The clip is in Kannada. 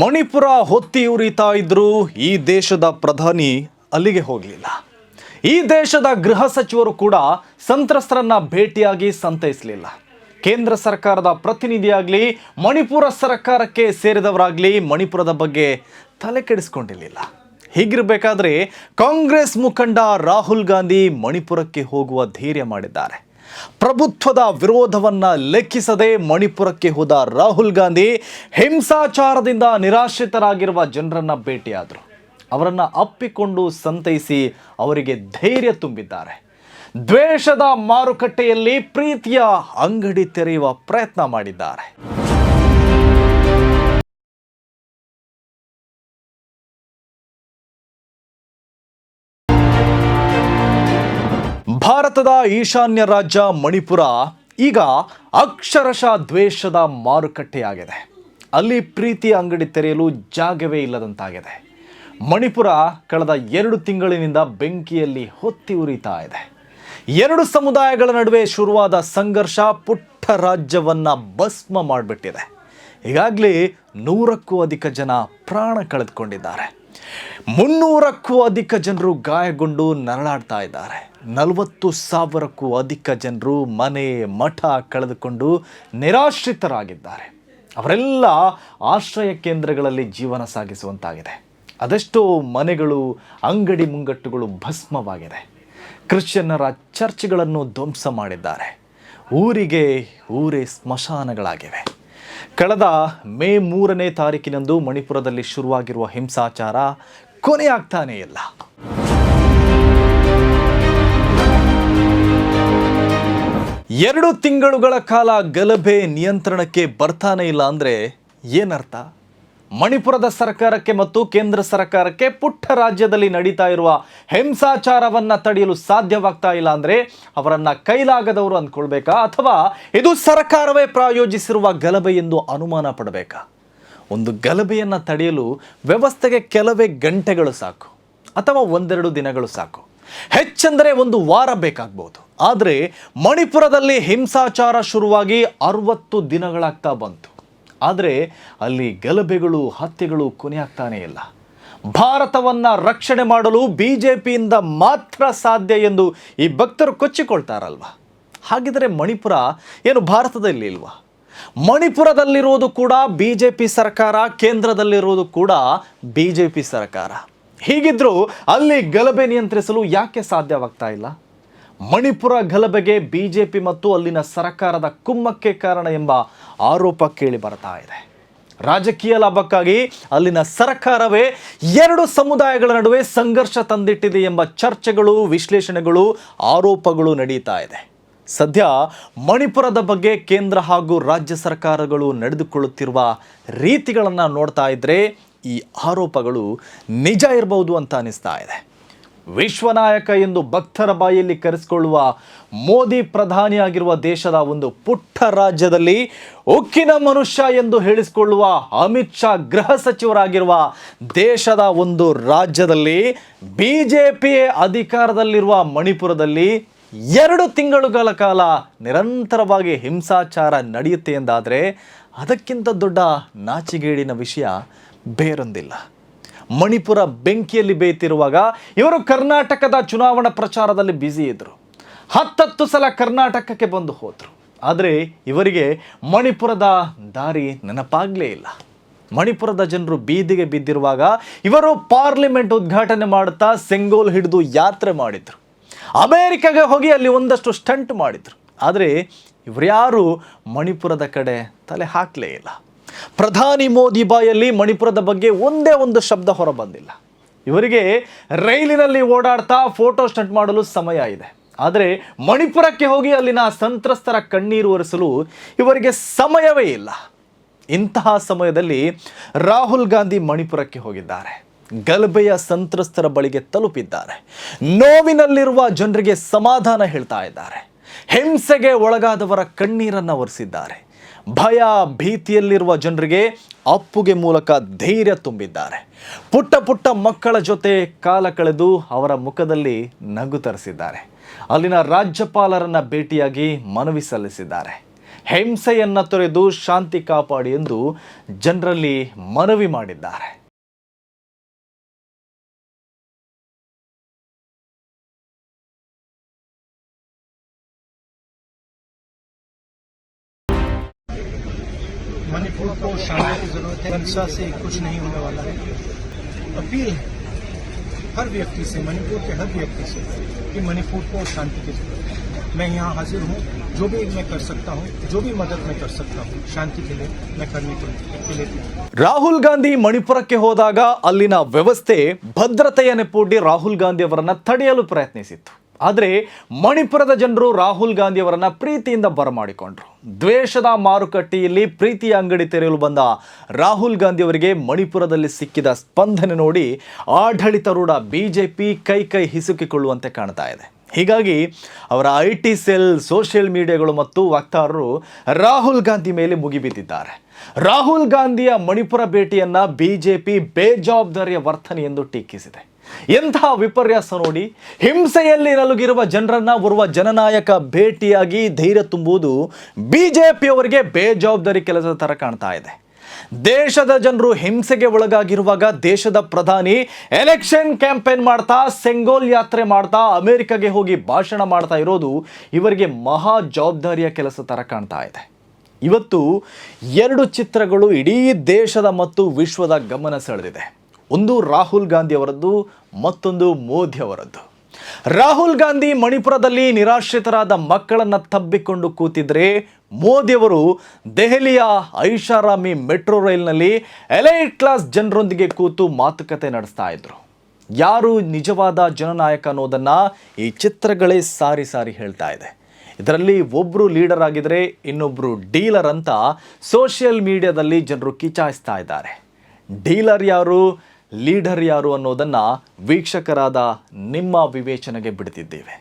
ಮಣಿಪುರ ಹೊತ್ತಿ ಉರಿತಾ ಇದ್ದರೂ ಈ ದೇಶದ ಪ್ರಧಾನಿ ಅಲ್ಲಿಗೆ ಹೋಗಲಿಲ್ಲ. ಈ ದೇಶದ ಗೃಹ ಸಚಿವರು ಕೂಡ ಸಂತ್ರಸ್ತರನ್ನ ಭೇಟಿಯಾಗಿ ಸಂತೈಸಲಿಲ್ಲ. ಕೇಂದ್ರ ಸರ್ಕಾರದ ಪ್ರತಿನಿಧಿಯಾಗಲಿ, ಮಣಿಪುರ ಸರ್ಕಾರಕ್ಕೆ ಸೇರಿದವರಾಗಲಿ ಮಣಿಪುರದ ಬಗ್ಗೆ ತಲೆ ಕೆಡಿಸ್ಕೊಂಡಿರಲಿಲ್ಲ. ಹೀಗಿರಬೇಕಾದ್ರೆ ಕಾಂಗ್ರೆಸ್ ಮುಖಂಡ ರಾಹುಲ್ ಗಾಂಧಿ ಮಣಿಪುರಕ್ಕೆ ಹೋಗುವ ಧೈರ್ಯ ಮಾಡಿದ್ದಾರೆ. ಪ್ರಭುತ್ವದ ವಿರೋಧವನ್ನು ಲೆಕ್ಕಿಸದೆ ಮಣಿಪುರಕ್ಕೆ ಹೋದ ರಾಹುಲ್ ಗಾಂಧಿ ಹಿಂಸಾಚಾರದಿಂದ ನಿರಾಶ್ರಿತರಾಗಿರುವ ಜನರನ್ನು ಭೇಟಿಯಾದರು. ಅವರನ್ನು ಅಪ್ಪಿಕೊಂಡು ಸಂತೈಸಿ ಅವರಿಗೆ ಧೈರ್ಯ ತುಂಬಿದ್ದಾರೆ. ದ್ವೇಷದ ಮಾರುಕಟ್ಟೆಯಲ್ಲಿ ಪ್ರೀತಿಯ ಅಂಗಡಿ ತೆರೆಯುವ ಪ್ರಯತ್ನ ಮಾಡಿದ್ದಾರೆ. ಭಾರತದ ಈಶಾನ್ಯ ರಾಜ್ಯ ಮಣಿಪುರ ಈಗ ಅಕ್ಷರಶಃ ದ್ವೇಷದ ಮಾರುಕಟ್ಟೆಯಾಗಿದೆ. ಅಲ್ಲಿ ಪ್ರೀತಿ ಅಂಗಡಿ ತೆರೆಯಲು ಜಾಗವೇ ಇಲ್ಲದಂತಾಗಿದೆ. ಮಣಿಪುರ ಕಳೆದ ಎರಡು ತಿಂಗಳಿನಿಂದ ಬೆಂಕಿಯಲ್ಲಿ ಹೊತ್ತಿ ಉರಿತಾ ಇದೆ. ಎರಡು ಸಮುದಾಯಗಳ ನಡುವೆ ಶುರುವಾದ ಸಂಘರ್ಷ ಪುಟ್ಟ ರಾಜ್ಯವನ್ನ ಭಸ್ಮ ಮಾಡಿಬಿಟ್ಟಿದೆ. ಈಗಾಗಲೇ ನೂರಕ್ಕೂ ಅಧಿಕ ಜನ ಪ್ರಾಣ ಕಳೆದುಕೊಂಡಿದ್ದಾರೆ. ಮುನ್ನೂರಕ್ಕೂ ಅಧಿಕ ಜನರು ಗಾಯಗೊಂಡು ನರಳಾಡ್ತಾ ಇದ್ದಾರೆ. ನಲವತ್ತು ಸಾವಿರಕ್ಕೂ ಅಧಿಕ ಜನರು ಮನೆ, ಮಠ ಕಳೆದುಕೊಂಡು ನಿರಾಶ್ರಿತರಾಗಿದ್ದಾರೆ. ಅವರೆಲ್ಲ ಆಶ್ರಯ ಕೇಂದ್ರಗಳಲ್ಲಿ ಜೀವನ ಸಾಗಿಸುವಂತಾಗಿದೆ. ಅದೆಷ್ಟೋ ಮನೆಗಳು, ಅಂಗಡಿ ಮುಂಗಟ್ಟುಗಳು ಭಸ್ಮವಾಗಿದೆ. ಕ್ರಿಶ್ಚಿಯನ್ನರ ಚರ್ಚ್ಗಳನ್ನು ಧ್ವಂಸ ಮಾಡಿದ್ದಾರೆ. ಊರಿಗೆ ಊರೇ ಸ್ಮಶಾನಗಳಾಗಿವೆ. ಕಳೆದ ಮೇ ಮೂರನೇ ತಾರೀಕಿನಂದು ಮಣಿಪುರದಲ್ಲಿ ಶುರುವಾಗಿರುವ ಹಿಂಸಾಚಾರ ಕೊನೆಯಾಗ್ತಾನೇ ಇಲ್ಲ. ಎರಡು ತಿಂಗಳುಗಳ ಕಾಲ ಗಲಭೆ ನಿಯಂತ್ರಣಕ್ಕೆ ಬರ್ತಾನೆ ಇಲ್ಲ ಅಂದರೆ ಏನರ್ಥ? ಮಣಿಪುರದ ಸರ್ಕಾರಕ್ಕೆ ಮತ್ತು ಕೇಂದ್ರ ಸರ್ಕಾರಕ್ಕೆ ಪುಟ್ಟ ರಾಜ್ಯದಲ್ಲಿ ನಡೀತಾ ಇರುವ ಹಿಂಸಾಚಾರವನ್ನು ತಡೆಯಲು ಸಾಧ್ಯವಾಗ್ತಾ ಇಲ್ಲ ಅಂದರೆ ಅವರನ್ನು ಕೈಲಾಗದವರು ಅಂದ್ಕೊಳ್ಬೇಕಾ? ಅಥವಾ ಇದು ಸರ್ಕಾರವೇ ಪ್ರಾಯೋಜಿಸಿರುವ ಗಲಭೆ ಎಂದು ಅನುಮಾನ ಪಡಬೇಕಾ? ಒಂದು ಗಲಭೆಯನ್ನು ತಡೆಯಲು ವ್ಯವಸ್ಥೆಗೆ ಕೆಲವೇ ಗಂಟೆಗಳು ಸಾಕು, ಅಥವಾ ಒಂದೆರಡು ದಿನಗಳು ಸಾಕು. ಹೆಚ್ಚೆಂದರೆ ಒಂದು ವಾರ ಬೇಕಾಗ್ಬೋದು. ಆದರೆ ಮಣಿಪುರದಲ್ಲಿ ಹಿಂಸಾಚಾರ ಶುರುವಾಗಿ ಅರವತ್ತು ದಿನಗಳಾಗ್ತಾ ಬಂತು. ಆದರೆ ಅಲ್ಲಿ ಗಲಭೆಗಳು, ಹತ್ಯೆಗಳು ಕೊನೆಯಾಗ್ತಾನೇ ಇಲ್ಲ. ಭಾರತವನ್ನ ರಕ್ಷಣೆ ಮಾಡಲು ಬಿ ಜೆ ಪಿಯಿಂದ ಮಾತ್ರ ಸಾಧ್ಯ ಎಂದು ಈ ಭಕ್ತರು ಕೊಚ್ಚಿಕೊಳ್ತಾರಲ್ವ? ಹಾಗಿದ್ರೆ ಮಣಿಪುರ ಏನು ಭಾರತದಲ್ಲಿ ಇಲ್ವಾ? ಮಣಿಪುರದಲ್ಲಿರುವುದು ಕೂಡ ಬಿ ಜೆ ಪಿ ಸರ್ಕಾರ, ಕೇಂದ್ರದಲ್ಲಿರುವುದು ಕೂಡ ಬಿ ಜೆ ಪಿ ಸರ್ಕಾರ. ಹೀಗಿದ್ರೂ ಅಲ್ಲಿ ಗಲಭೆ ನಿಯಂತ್ರಿಸಲು ಯಾಕೆ ಸಾಧ್ಯವಾಗ್ತಾ ಇಲ್ಲ? ಮಣಿಪುರ ಗಲಭೆಗೆ ಬಿಜೆಪಿ ಮತ್ತು ಅಲ್ಲಿನ ಸರ್ಕಾರದ ಕುಮ್ಮಕ್ಕೆ ಕಾರಣ ಎಂಬ ಆರೋಪ ಕೇಳಿ ಬರ್ತಾ ಇದೆ. ರಾಜಕೀಯ ಲಾಭಕ್ಕಾಗಿ ಅಲ್ಲಿನ ಸರ್ಕಾರವೇ ಎರಡು ಸಮುದಾಯಗಳ ನಡುವೆ ಸಂಘರ್ಷ ತಂದಿಟ್ಟಿದೆ ಎಂಬ ಚರ್ಚೆಗಳು, ವಿಶ್ಲೇಷಣೆಗಳು, ಆರೋಪಗಳು ನಡೀತಾ ಇದೆ. ಸದ್ಯ ಮಣಿಪುರದ ಬಗ್ಗೆ ಕೇಂದ್ರ ಹಾಗೂ ರಾಜ್ಯ ಸರ್ಕಾರಗಳು ನಡೆದುಕೊಳ್ಳುತ್ತಿರುವ ರೀತಿಗಳನ್ನು ನೋಡ್ತಾ ಇದ್ದರೆ ಈ ಆರೋಪಗಳು ನಿಜ ಇರಬಹುದು ಅಂತ ಅನಿಸ್ತಾ ಇದೆ. ವಿಶ್ವನಾಯಕ ಎಂದು ಭಕ್ತರ ಬಾಯಲ್ಲಿ ಕರೆಸಿಕೊಳ್ಳುವ ಮೋದಿ ಪ್ರಧಾನಿಯಾಗಿರುವ ದೇಶದ ಒಂದು ಪುಟ್ಟ ರಾಜ್ಯದಲ್ಲಿ ಉಕ್ಕಿನ ಮನುಷ್ಯ ಎಂದು ಹೇಳಿಸಿಕೊಳ್ಳುವ ಅಮಿತ್ ಶಾ ಗೃಹ ಸಚಿವರಾಗಿರುವ ದೇಶದ ಒಂದು ರಾಜ್ಯದಲ್ಲಿ ಬಿ ಜೆ ಪಿ ಅಧಿಕಾರದಲ್ಲಿರುವ ಮಣಿಪುರದಲ್ಲಿ ಎರಡು ತಿಂಗಳುಗಳ ಕಾಲ ನಿರಂತರವಾಗಿ ಹಿಂಸಾಚಾರ ನಡೆಯುತ್ತೆ ಎಂದಾದರೆ ಅದಕ್ಕಿಂತ ದೊಡ್ಡ ನಾಚಿಗೇಡಿನ ವಿಷಯ ಬೇರೊಂದಿಲ್ಲ. ಮಣಿಪುರ ಬೆಂಕಿಯಲ್ಲಿ ಬೇಯ್ತಿರುವಾಗ ಇವರು ಕರ್ನಾಟಕದ ಚುನಾವಣಾ ಪ್ರಚಾರದಲ್ಲಿ ಬ್ಯುಸಿ ಇದ್ದರು ಹತ್ತತ್ತು ಸಲ ಕರ್ನಾಟಕಕ್ಕೆ ಬಂದು ಹೋದರು. ಆದರೆ ಇವರಿಗೆ ಮಣಿಪುರದ ದಾರಿ ನೆನಪಾಗಲೇ ಇಲ್ಲ. ಮಣಿಪುರದ ಜನರು ಬೀದಿಗೆ ಬಿದ್ದಿರುವಾಗ ಇವರು ಪಾರ್ಲಿಮೆಂಟ್ ಉದ್ಘಾಟನೆ ಮಾಡುತ್ತಾ ಸೆಂಗೋಲ್ ಹಿಡಿದು ಯಾತ್ರೆ ಮಾಡಿದರು. ಅಮೇರಿಕಾಗೆ ಹೋಗಿ ಅಲ್ಲಿ ಒಂದಷ್ಟು ಸ್ಟಂಟ್ ಮಾಡಿದರು. ಆದರೆ ಇವರ್ಯಾರು ಮಣಿಪುರದ ಕಡೆ ತಲೆ ಹಾಕಲೇ ಇಲ್ಲ. ಪ್ರಧಾನಿ ಮೋದಿ ಬಾಯಲ್ಲಿ ಮಣಿಪುರದ ಬಗ್ಗೆ ಒಂದೇ ಒಂದು ಶಬ್ದ ಹೊರಬಂದಿಲ್ಲ. ಇವರಿಗೆ ರೈಲಿನಲ್ಲಿ ಓಡಾಡ್ತಾ ಫೋಟೋ ಸ್ಟಂಟ್ ಮಾಡಲು ಸಮಯ ಇದೆ. ಆದರೆ ಮಣಿಪುರಕ್ಕೆ ಹೋಗಿ ಅಲ್ಲಿನ ಸಂತ್ರಸ್ತರ ಕಣ್ಣೀರು ಒರೆಸಲು ಇವರಿಗೆ ಸಮಯವೇ ಇಲ್ಲ. ಇಂತಹ ಸಮಯದಲ್ಲಿ ರಾಹುಲ್ ಗಾಂಧಿ ಮಣಿಪುರಕ್ಕೆ ಹೋಗಿದ್ದಾರೆ. ಗಲಭೆಯ ಸಂತ್ರಸ್ತರ ಬಳಿಗೆ ತಲುಪಿದ್ದಾರೆ. ನೋವಿನಲ್ಲಿರುವ ಜನರಿಗೆ ಸಮಾಧಾನ ಹೇಳ್ತಾ ಇದ್ದಾರೆ. ಹಿಂಸೆಗೆ ಒಳಗಾದವರ ಕಣ್ಣೀರನ್ನು ಒರೆಸಿದ್ದಾರೆ. ಭಯ ಭೀತಿಯಲ್ಲಿರುವ ಜನರಿಗೆ ಅಪ್ಪುಗೆ ಮೂಲಕ ಧೈರ್ಯ ತುಂಬಿದ್ದಾರೆ. ಪುಟ್ಟ ಪುಟ್ಟ ಮಕ್ಕಳ ಜೊತೆ ಕಾಲ ಕಳೆದು ಅವರ ಮುಖದಲ್ಲಿ ನಗು ತರಿಸಿದ್ದಾರೆ. ಅಲ್ಲಿನ ರಾಜ್ಯಪಾಲರನ್ನ ಭೇಟಿಯಾಗಿ ಮನವಿ ಸಲ್ಲಿಸಿದ್ದಾರೆ. ಹಿಂಸೆಯನ್ನು ತೊರೆದು ಶಾಂತಿ ಕಾಪಾಡಿ ಎಂದು ಜನರಲ್ಲಿ ಮನವಿ ಮಾಡಿದ್ದಾರೆ. मणिपुर को शांति की जरूरत है हिंसा से कुछ नहीं होने वाला है अपील है हर व्यक्ति से मणिपुर के हर व्यक्ति से कि मणिपुर को शांति की जरूरत है मैं यहाँ हाजिर हूँ जो भी मैं कर सकता हूँ जो भी मदद मैं कर सकता हूँ शांति के लिए मैं करने के के लिए तैयार हूं। ರಾಹುಲ್ ಗಾಂಧಿ ಮಣಿಪುರಕ್ಕೆ ಹೋದಾಗ ಅಲ್ಲಿನ ವ್ಯವಸ್ಥೆ ಭದ್ರತೆಯ ನೆಪೊಡ್ಡಿ ರಾಹುಲ್ ಗಾಂಧಿ ಅವರನ್ನ ತಡೆಯಲು ಪ್ರಯತ್ನಿಸಿತ್ತು ಆದರೆ ಮಣಿಪುರದ ಜನರು ರಾಹುಲ್ ಗಾಂಧಿ ಅವರನ್ನು ಪ್ರೀತಿಯಿಂದ ಬರಮಾಡಿಕೊಂಡ್ರು. ದ್ವೇಷದ ಮಾರುಕಟ್ಟೆಯಲ್ಲಿ ಪ್ರೀತಿಯ ಅಂಗಡಿ ತೆರೆಯಲು ಬಂದ ರಾಹುಲ್ ಗಾಂಧಿ ಅವರಿಗೆ ಮಣಿಪುರದಲ್ಲಿ ಸಿಕ್ಕಿದ ಸ್ಪಂದನೆ ನೋಡಿ ಆಡಳಿತಾರೂಢ ಬಿಜೆಪಿ ಕೈ ಕೈ ಹಿಸುಕಿಕೊಳ್ಳುವಂತೆ ಕಾಣ್ತಾ ಇದೆ. ಹೀಗಾಗಿ ಅವರ ಐ ಟಿ ಸೆಲ್, ಸೋಷಿಯಲ್ ಮೀಡಿಯಾಗಳು ಮತ್ತು ವಕ್ತಾರರು ರಾಹುಲ್ ಗಾಂಧಿ ಮೇಲೆ ಮುಗಿಬಿದ್ದಿದ್ದಾರೆ. ರಾಹುಲ್ ಗಾಂಧಿಯ ಮಣಿಪುರ ಭೇಟಿಯನ್ನ ಬಿಜೆಪಿ ಬೇಜವಾಬ್ದಾರಿಯ ವರ್ತನೆ ಎಂದು ಟೀಕಿಸಿದೆ. ಎಂತಹ ವಿಪರ್ಯಾಸ ನೋಡಿ ಹಿಂಸೆಯಲ್ಲಿ ನಲುಗಿರುವ ಜನರನ್ನ ಓರ್ವ ಜನನಾಯಕ ಭೇಟಿಯಾಗಿ ಧೈರ್ಯ ತುಂಬುವುದು ಬಿ ಜೆ ಪಿಯವರಿಗೆ ಬೇಜವಾಬ್ದಾರಿ ಕೆಲಸದ ಥರ ಕಾಣ್ತಾ ಇದೆ. ದೇಶದ ಜನರು ಹಿಂಸೆಗೆ ಒಳಗಾಗಿರುವಾಗ ದೇಶದ ಪ್ರಧಾನಿ ಎಲೆಕ್ಷನ್ ಕ್ಯಾಂಪೇನ್ ಮಾಡ್ತಾ, ಸೆಂಗೋಲ್ ಯಾತ್ರೆ ಮಾಡ್ತಾ, ಅಮೆರಿಕಗೆ ಹೋಗಿ ಭಾಷಣ ಮಾಡ್ತಾ ಇರೋದು ಇವರಿಗೆ ಮಹಾ ಜವಾಬ್ದಾರಿಯ ಕೆಲಸ ಥರ ಕಾಣ್ತಾ ಇದೆ. ಇವತ್ತು ಎರಡು ಚಿತ್ರಗಳು ಇಡೀ ದೇಶದ ಮತ್ತು ವಿಶ್ವದ ಗಮನ ಸೆಳೆದಿದೆ. ಒಂದು ರಾಹುಲ್ ಗಾಂಧಿ ಅವರದ್ದು, ಮತ್ತೊಂದು ಮೋದಿ ಅವರದ್ದು. ರಾಹುಲ್ ಗಾಂಧಿ ಮಣಿಪುರದಲ್ಲಿ ನಿರಾಶ್ರಿತರಾದ ಮಕ್ಕಳನ್ನು ತಬ್ಬಿಕೊಂಡು ಕೂತಿದ್ರೆ ಮೋದಿಯವರು ದೆಹಲಿಯ ಐಷಾರಾಮಿ ಮೆಟ್ರೋ ರೈಲ್ನಲ್ಲಿ ಎಲೈಟ್ ಕ್ಲಾಸ್ ಜನರೊಂದಿಗೆ ಕೂತು ಮಾತುಕತೆ ನಡೆಸ್ತಾ ಇದ್ರು. ಯಾರು ನಿಜವಾದ ಜನನಾಯಕ ಅನ್ನೋದನ್ನು ಈ ಚಿತ್ರಗಳೇ ಸಾರಿ ಸಾರಿ ಹೇಳ್ತಾ ಇದೆ. ಇದರಲ್ಲಿ ಒಬ್ಬರು ಲೀಡರ್ ಆಗಿದ್ರೆ ಇನ್ನೊಬ್ಬರು ಡೀಲರ್ ಅಂತ ಸೋಷಿಯಲ್ ಮೀಡಿಯಾದಲ್ಲಿ ಜನರು ಕಿಚಾಯಿಸ್ತಾ ಇದ್ದಾರೆ. ಡೀಲರ್ ಯಾರು? ಲೀಡರ್ ಯಾರು ಅನ್ನೋದನ್ನು ವೀಕ್ಷಕರಾದ ನಿಮ್ಮ ವಿವೇಚನೆಗೆ ಬಿಡ್ತಿದ್ದೇವೆ.